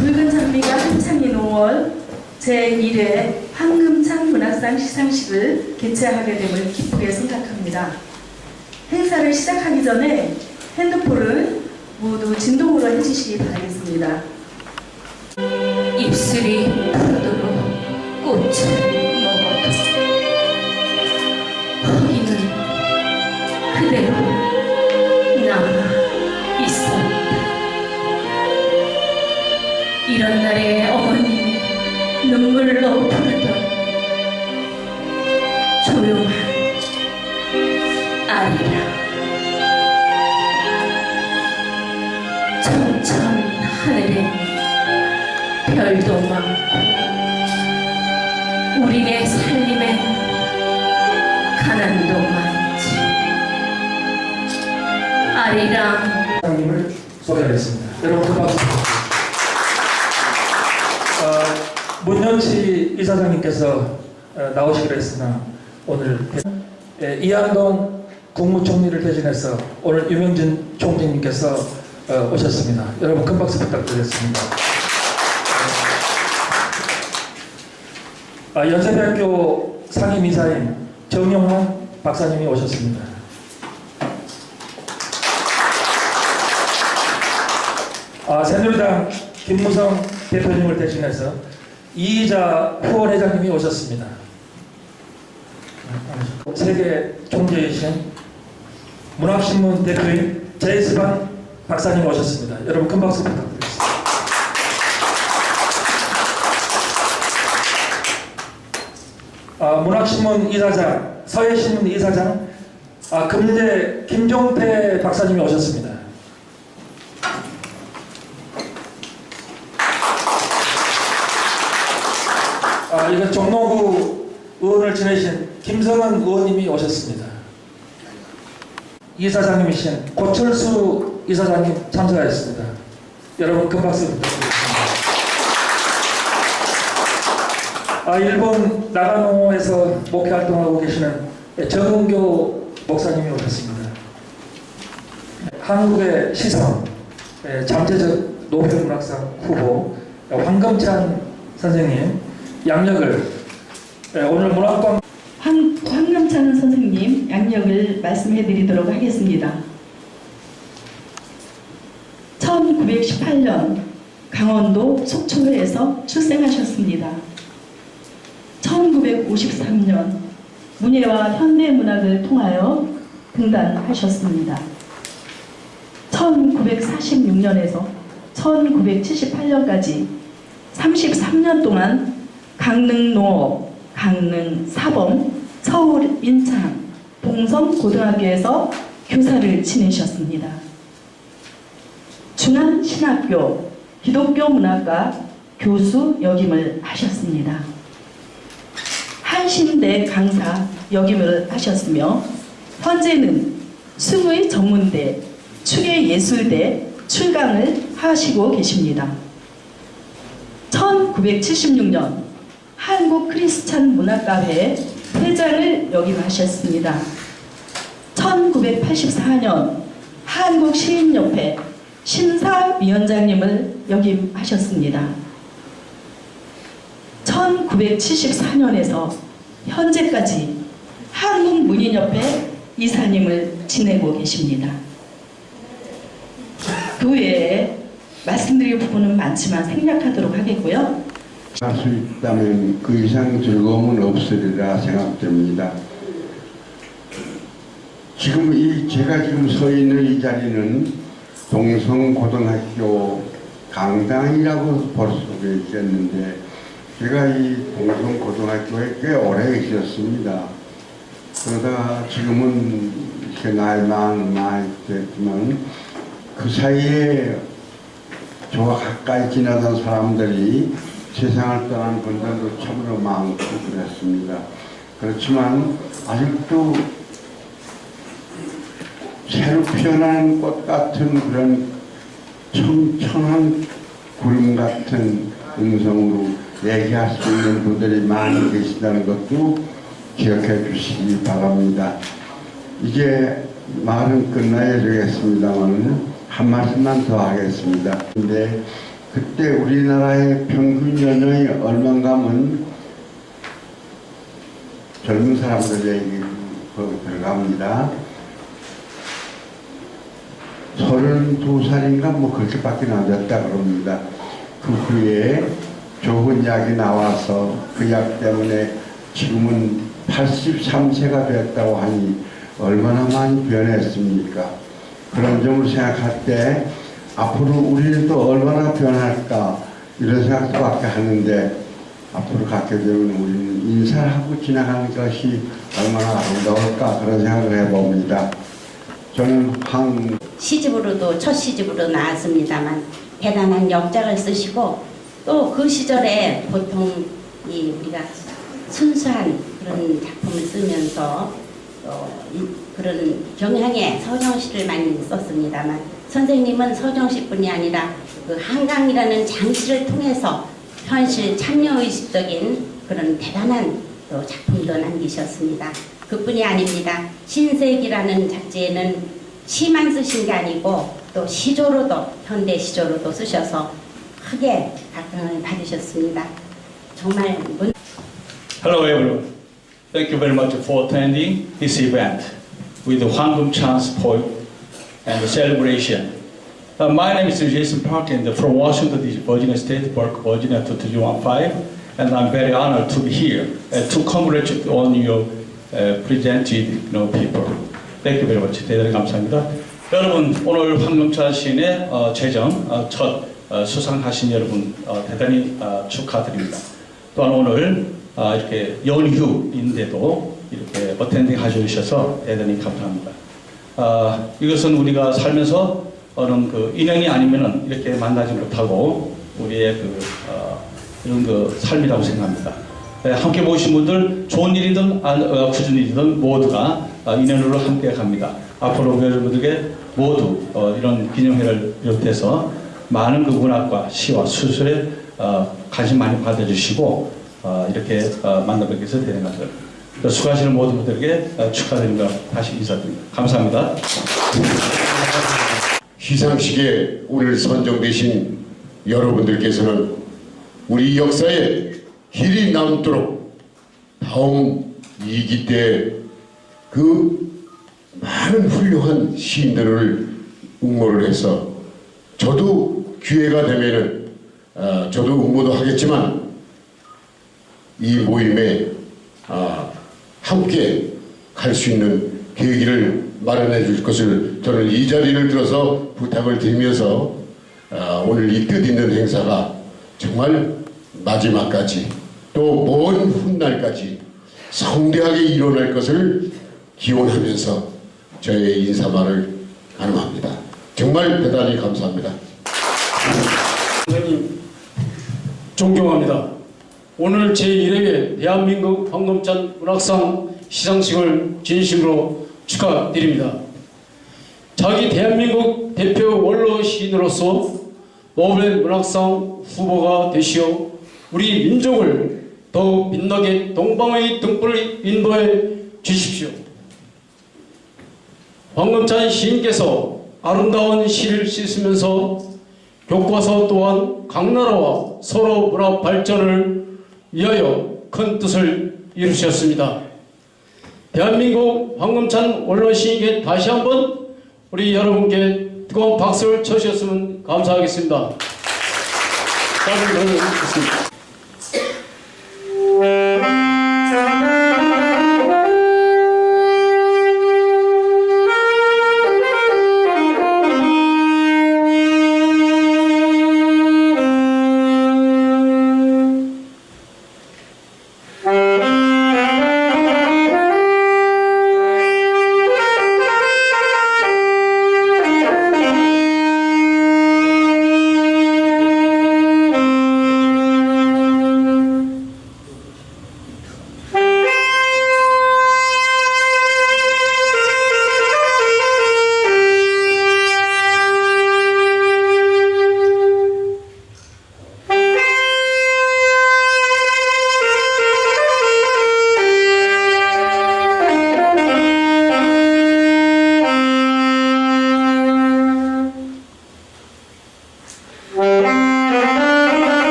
붉은 장미가 한창인 5월 제1회 황금창 문학상 시상식을 개최하게 됨을 기쁘게 생각합니다. 행사를 시작하기 전에 핸드폰을 모두 진동으로 해주시기 바라겠습니다. 입술이 푸르도록 아리랑 청천 하늘에 별도 많고 우리네 살림에 가난도 많지 아리랑 사장님을 소개하겠습니다. 여러분 큰 박수. 어, 문영치 이사장님께서 어, 나오시기로 했으나 오늘 예, 이한동 국무총리를 대신해서 오늘 유명진 총리님께서 어, 오셨습니다. 여러분 큰 박수 부탁드리겠습니다. 아, 연세대학교 상임이사인 정영환 박사님이 오셨습니다. 아, 새누리당 김무성 대표님을 대신해서 이희자 후원회장님이 오셨습니다. 세계 총재이신 문학신문 대표인 제이스반 박사님 오셨습니다. 여러분 큰 박수 부탁드리겠습니다. 아, 문학신문 이사장, 서해신문 이사장, 아, 금대 김종태 박사님이 오셨습니다. 아, 이거 종로구 의원을 지내신 김성은 의원님이 오셨습니다. 이사장님이신 고철수 이사장님 참석하셨습니다. 여러분 큰 박수 부탁드리겠습니다. 아, 일본 나가노에서 목회 활동하고 계시는 정은교 목사님이 오셨습니다. 한국의 시선, 예, 잠재적 노벨문학상 후보 황금찬 선생님 양력을 예, 오늘 문학관 황, 황남찬 선생님 양력을 말씀해 드리도록 하겠습니다. 1918년 강원도 속초회에서 출생하셨습니다. 1953년 문예와 현대문학을 통하여 등단하셨습니다. 1946년에서 1978년까지 33년 동안 강릉 농업, 강릉 사범, 서울 인창, 봉성 고등학교에서 교사를 지내셨습니다. 중앙 신학교 기독교 문학과 교수 역임을 하셨습니다. 한신대 강사 역임을 하셨으며 현재는 승의 전문대, 추계예술대 출강을 하시고 계십니다. 1976년 한국 크리스찬 문학가회 회장을 역임하셨습니다. 1984년 한국 시인협회 심사위원장님을 역임하셨습니다. 1974년에서 현재까지 한국문인협회 이사님을 지내고 계십니다. 그 외에 말씀드릴 부분은 많지만 생략하도록 하겠고요. 할 수 있다면 그 이상 즐거움은 없으리라 생각됩니다. 지금 이 제가 지금 서 있는 이 자리는 동성고등학교 강당이라고 볼 수가 있겠는데 제가 이 동성고등학교에 꽤 오래 있었습니다. 그러다가 지금은 이렇게 나이 많 많이 됐지만 그 사이에 저와 가까이 지나던 사람들이 세상을 떠난 분들도 참으로 많고 그랬습니다. 그렇지만 아직도 새로 피어나는 꽃 같은 그런 청청한 구름 같은 음성으로 얘기할 수 있는 분들이 많이 계시다는 것도 기억해 주시기 바랍니다. 이제 말은 끝나야 되겠습니다만 한 말씀만 더 하겠습니다. 근데 그때 우리나라의 평균 연령이 얼마인가면 젊은 사람들 얘기 그 들어갑니다. 32살인가 뭐 그렇게밖에 안 됐다 그럽니다. 그 후에 좋은 약이 나와서 그 약 때문에 지금은 83세가 됐다고 하니 얼마나 많이 변했습니까? 그런 점을 생각할 때 앞으로 우리는 또 얼마나 변할까 이런 생각밖에 하는데 앞으로 갖게 되면 우리는 인사를 하고 지나가는 것이 얼마나 아름다울까 그런 생각을 해봅니다. 저는 황 시집으로도 첫 시집으로 나왔습니다만 대단한 역작을 쓰시고 또 그 시절에 보통 이 우리가 순수한 그런 작품을 쓰면서 그런 경향의 서정 시를 많이 썼습니다만 선생님은 서정시뿐이 아니라 그 한강이라는 장시를 통해서 현실 참여의식적인 그런 대단한 또 작품도 남기셨습니다. 그뿐이 아닙니다. 신세기라는 잡지에는 시만 쓰신 게 아니고 또 시조로도 현대 시조로도 쓰셔서 크게 각광을 받으셨습니다. 정말 문 Hello everyone. Thank you very much for attending this event with the Hwangum Chance poem and the celebration. Uh, my name is Jason Park and from Washington, Virginia State, Burke, Virginia 22115, and I'm very honored to be here uh, to congratulate on your uh, presented you know, people. Thank you very much. 대단히 감사합니다. 여러분, 오늘 황금찬 시인의 어, 제정 어, 첫 어, 수상하신 여러분 어, 대단히 어, 축하드립니다. 또한 오늘 아, 이렇게 연휴인데도 이렇게 어텐딩 해주셔서 대단히 감사합니다. 아, 이것은 우리가 살면서 어느 그 인연이 아니면은 이렇게 만나지 못하고 우리의 그 어, 이런 그 삶이라고 생각합니다. 네, 함께 모신 분들 좋은 일이든 아, 어, 일이든 모두가 아, 인연으로 함께 갑니다. 앞으로 여러분들에게 모두 어, 이런 기념회를 비롯해서 많은 그 문학과 시와 수술에 어, 관심 많이 가져주시고 어, 이렇게 어, 만나뵙게 해서 대단히 감사합니다. 수고하시는 모든 분들에게 어, 축하드립니다. 다시 인사드립니다. 감사합니다. 시상식에 오늘 선정되신 여러분들께서는 우리 역사에 길이 남도록 다음 이기 때 그 많은 훌륭한 시인들을 응모를 해서 저도 기회가 되면은 아, 저도 응모도 하겠지만 이 모임에 아, 함께 갈 수 있는 계기를 마련해 줄 것을 저는 이 자리를 들어서 부탁을 드리면서 아, 오늘 이 뜻 있는 행사가 정말 마지막까지 또 먼 훗날까지 성대하게 일어날 것을 기원하면서 저의 인사말을 가능합니다. 정말 대단히 감사합니다. 선생님 존경합니다. 오늘 제1회 대한민국 황금찬 문학상 시상식을 진심으로 축하드립니다. 자기 대한민국 대표 원로 시인으로서 노벨 문학상 후보가 되시어 우리 민족을 더욱 빛나게 동방의 등불을 인도해 주십시오. 황금찬 시인께서 아름다운 시를 쓰시면서 교과서 또한 각 나라와 서로 문화 발전을 위하여 큰 뜻을 이루셨습니다. 대한민국 황금찬 원로 시인께 다시 한번 우리 여러분께 뜨거운 박수를 쳐주셨으면 감사하겠습니다.